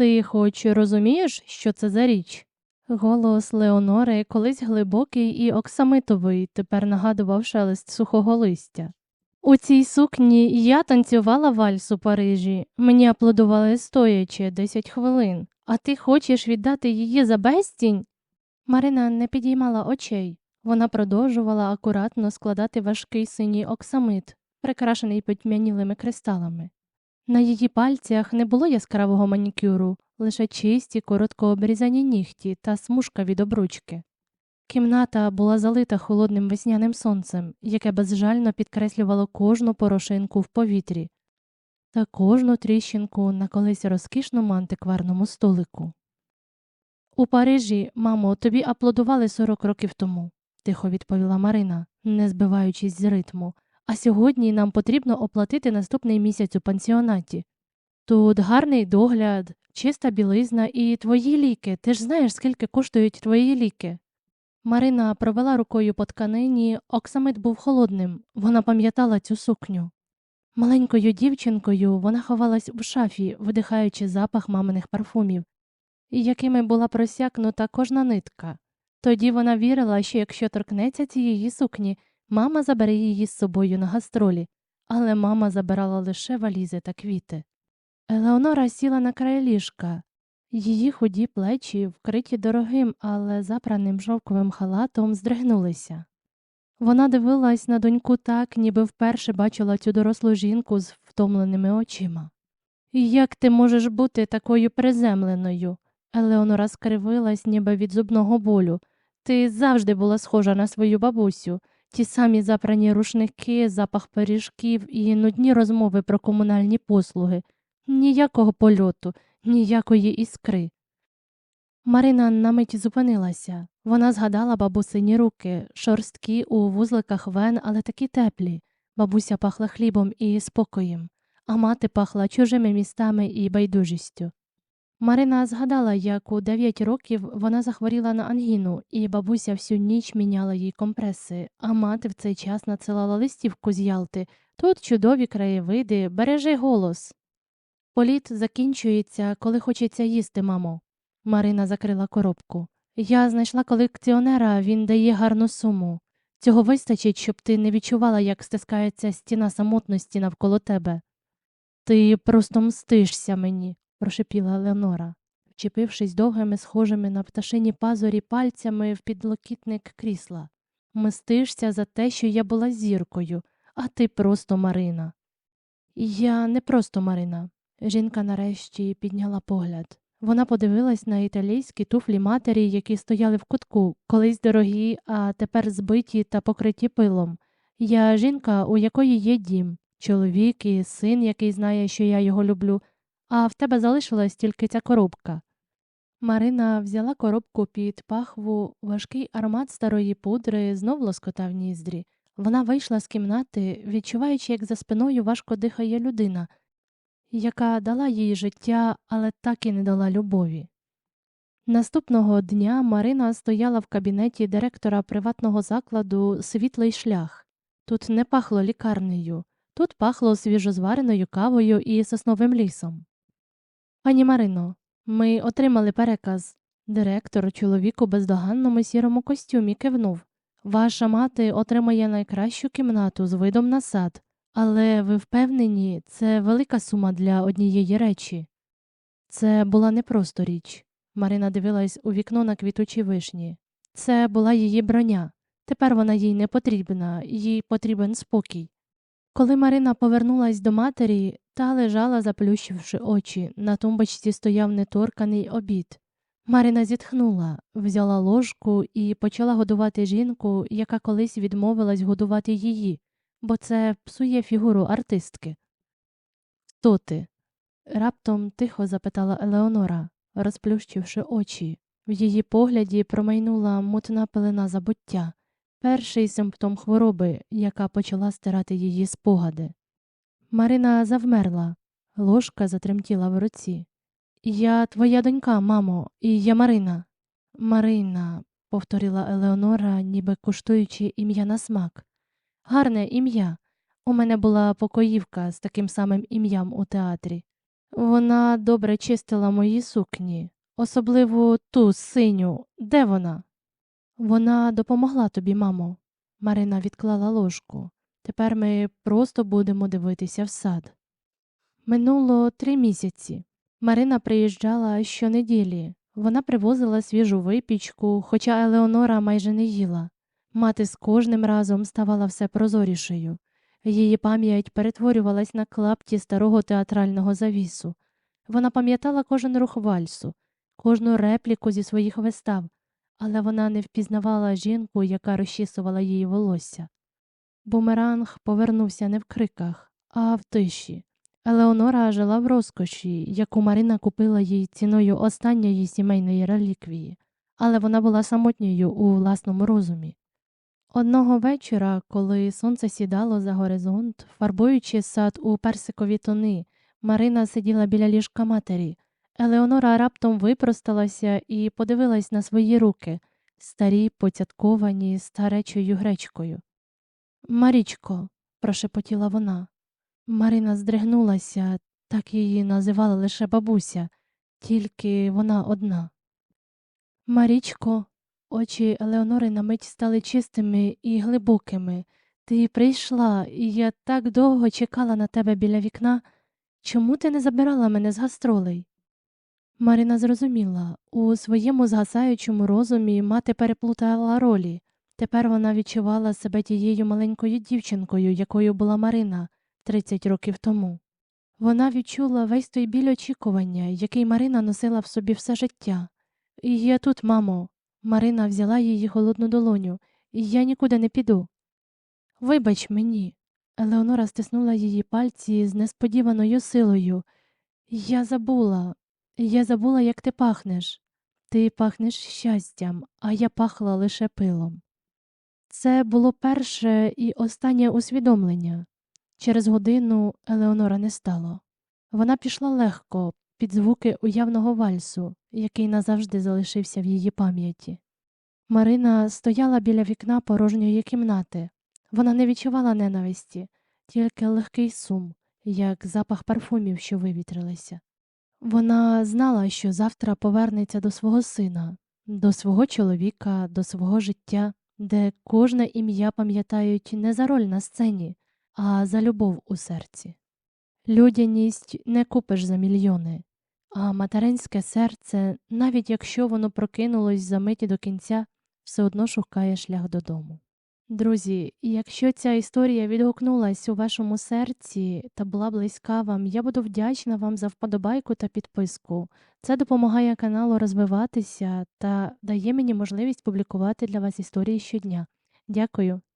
Ти хоч розумієш, що це за річ? Голос Леонори, колись глибокий і оксамитовий, тепер нагадував шелест сухого листя. У цій сукні я танцювала вальс у Парижі, мені аплодували стоячи 10 хвилин, а ти хочеш віддати її за безцінь? Марина не підіймала очей. Вона продовжувала акуратно складати важкий синій оксамит, прикрашений потьмянілими кристалами. На її пальцях не було яскравого манікюру, лише чисті, коротко обрізані нігті та смужка від обручки. Кімната була залита холодним весняним сонцем, яке безжально підкреслювало кожну порошинку в повітрі та кожну тріщинку на колись розкішному антикварному столику. У Парижі, мамо, тобі аплодували 40 років тому, тихо відповіла Марина, не збиваючись з ритму. А сьогодні нам потрібно оплатити наступний місяць у пансіонаті. Тут гарний догляд, чиста білизна і твої ліки. Ти ж знаєш, скільки коштують твої ліки. Марина провела рукою по тканині, оксамит був холодним, вона пам'ятала цю сукню. Маленькою дівчинкою вона ховалась в шафі, видихаючи запах маминих парфумів, якими була просякнута кожна нитка. Тоді вона вірила, що якщо торкнеться цієї сукні, мама забере її з собою на гастролі, але мама забирала лише валізи та квіти. Елеонора сіла на край ліжка. Її худі плечі, вкриті дорогим, але запраним шовковим халатом, здригнулися. Вона дивилась на доньку так, ніби вперше бачила цю дорослу жінку з втомленими очима. Як ти можеш бути такою приземленою? Елеонора скривилась, ніби від зубного болю. Ти завжди була схожа на свою бабусю, ті самі запрані рушники, запах пиріжків і нудні розмови про комунальні послуги, ніякого польоту, ніякої іскри. Марина на мить зупинилася. Вона згадала бабусині руки, шорсткі у вузликах вен, але такі теплі. Бабуся пахла хлібом і спокоєм, а мати пахла чужими містами і байдужістю. Марина згадала, як у 9 років вона захворіла на ангіну, і бабуся всю ніч міняла їй компреси, а мати в цей час надсилала листівку з Ялти. Тут чудові краєвиди, бережи голос. Політ закінчується, коли хочеться їсти, мамо. Марина закрила коробку. Я знайшла колекціонера, він дає гарну суму. Цього вистачить, щоб ти не відчувала, як стискається стіна самотності навколо тебе. Ти просто мстишся мені, прошепіла Леонора, вчепившись довгими, схожими на пташині пазурі пальцями в підлокітник крісла. Мстишся за те, що я була зіркою, а ти просто Марина. Я не просто Марина. Жінка нарешті підняла погляд. Вона подивилась на італійські туфлі матері, які стояли в кутку, колись дорогі, а тепер збиті та покриті пилом. Я жінка, у якої є дім, чоловік і син, який знає, що я його люблю, а в тебе залишилась тільки ця коробка. Марина взяла коробку під пахву, важкий аромат старої пудри знов лоскотав ніздрі. Вона вийшла з кімнати, відчуваючи, як за спиною важко дихає людина, яка дала їй життя, але так і не дала любові. Наступного дня Марина стояла в кабінеті директора приватного закладу Світлий шлях. Тут не пахло лікарнею, тут пахло свіжозвареною кавою і сосновим лісом. Пані Марино, ми отримали переказ. Директор, чоловік у бездоганному сірому костюмі, кивнув. Ваша мати отримає найкращу кімнату з видом на сад, але ви впевнені, це велика сума для однієї речі. Це була не просто річ. Марина дивилась у вікно на квітучі вишні. Це була її броня. Тепер вона їй не потрібна, їй потрібен спокій. Коли Марина повернулась до матері, та лежала, заплющивши очі, на тумбочці стояв неторканий обід. Марина зітхнула, взяла ложку і почала годувати жінку, яка колись відмовилась годувати її, бо це псує фігуру артистки. Хто ти? раптом тихо запитала Елеонора, розплющивши очі. В її погляді промайнула мутна пелена забуття, перший симптом хвороби, яка почала стирати її спогади. Марина завмерла, ложка затремтіла в руці. Я твоя донька, мамо, і я Марина. Марина, повторила Елеонора, ніби куштуючи ім'я на смак. Гарне ім'я. У мене була покоївка з таким самим ім'ям у театрі. Вона добре чистила мої сукні, особливо ту синю. Де вона? Вона допомогла тобі, мамо. Марина відклала ложку. Тепер ми просто будемо дивитися в сад. Минуло три місяці. Марина приїжджала щонеділі. Вона привозила свіжу випічку, хоча Елеонора майже не їла. Мати з кожним разом ставала все прозорішою. Її пам'ять перетворювалась на клапті старого театрального завісу. Вона пам'ятала кожен рух вальсу, кожну репліку зі своїх вистав, але вона не впізнавала жінку, яка розчісувала її волосся. Бумеранг повернувся не в криках, а в тиші. Елеонора жила в розкоші, яку Марина купила їй ціною останньої сімейної реліквії, але вона була самотньою у власному розумі. Одного вечора, коли сонце сідало за горизонт, фарбуючи сад у персикові тони, Марина сиділа біля ліжка матері. Елеонора раптом випросталася і подивилась на свої руки, старі, поцятковані старечою гречкою. Марічко, прошепотіла вона. Марина здригнулася, так її називала лише бабуся, тільки вона одна. Марічко, очі Елеонори на мить стали чистими і глибокими. Ти прийшла, і я так довго чекала на тебе біля вікна. Чому ти не забирала мене з гастролей? Марина зрозуміла, у своєму згасаючому розумі мати переплутала ролі. Тепер вона відчувала себе тією маленькою дівчинкою, якою була Марина 30 років тому. Вона відчула весь той біль очікування, який Марина носила в собі все життя. Я тут, мамо. Марина взяла її холодну долоню, і я нікуди не піду. Вибач мені. Елеонора стиснула її пальці з несподіваною силою. Я забула, я забула, як ти пахнеш. Ти пахнеш щастям, а я пахла лише пилом. Це було перше і останнє усвідомлення. Через годину Елеонора не стало. Вона пішла легко, під звуки уявного вальсу, який назавжди залишився в її пам'яті. Марина стояла біля вікна порожньої кімнати. Вона не відчувала ненависті, тільки легкий сум, як запах парфумів, що вивітрилися. Вона знала, що завтра повернеться до свого сина, до свого чоловіка, до свого життя, де кожне ім'я пам'ятають не за роль на сцені, а за любов у серці. Людяність не купиш за мільйони, а материнське серце, навіть якщо воно прокинулось за миті до кінця, все одно шукає шлях додому. Друзі, якщо ця історія відгукнулась у вашому серці та була близька вам, я буду вдячна вам за вподобайку та підписку. Це допомагає каналу розвиватися та дає мені можливість публікувати для вас історії щодня. Дякую